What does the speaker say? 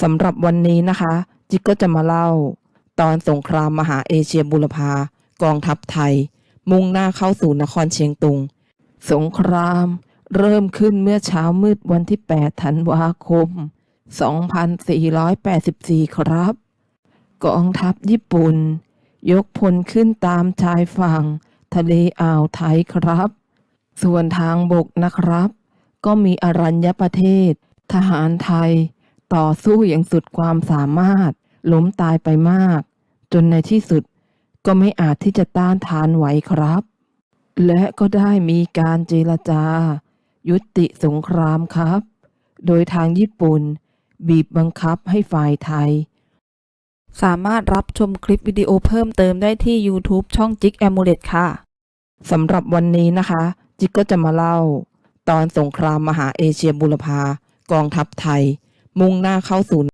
สำหรับวันนี้นะคะ จิ๊กก็จะมาเล่า ตอนสงครามมหาเอเชียบุรพากองทัพไทย มุ่งหน้าเข้าสู่นครเชียงตุง สงครามเริ่มขึ้นเมื่อเช้ามืดวันที่ 8 ธันวาคม 2484 ครับ กองทัพญี่ปุ่น ยกพลขึ้นตามชายฝั่ง ทะเลอ่าวไทยครับ ส่วนทางบกนะครับ ก็มีอรัญญประเทศ ทหารไทย ต่อสู้อย่างสุดความสามารถ ล้มตายไปมาก จนในที่สุดก็ไม่อาจที่จะต้านทานไหวครับ และก็ได้มีการเจรจา ยุติสงครามครับ โดยทางญี่ปุ่น บีบบังคับให้ฝ่ายไทย สามารถรับชมคลิปวิดีโอเพิ่มเติมได้ที่ YouTube ช่องจิกแอมูเลตค่ะสำหรับวันนี้นะคะ จิ๊กก็จะมาเล่า ตอนสงครามมหาเอเชียบุรพากองทัพไทย มุ่งหน้าเข้าสู่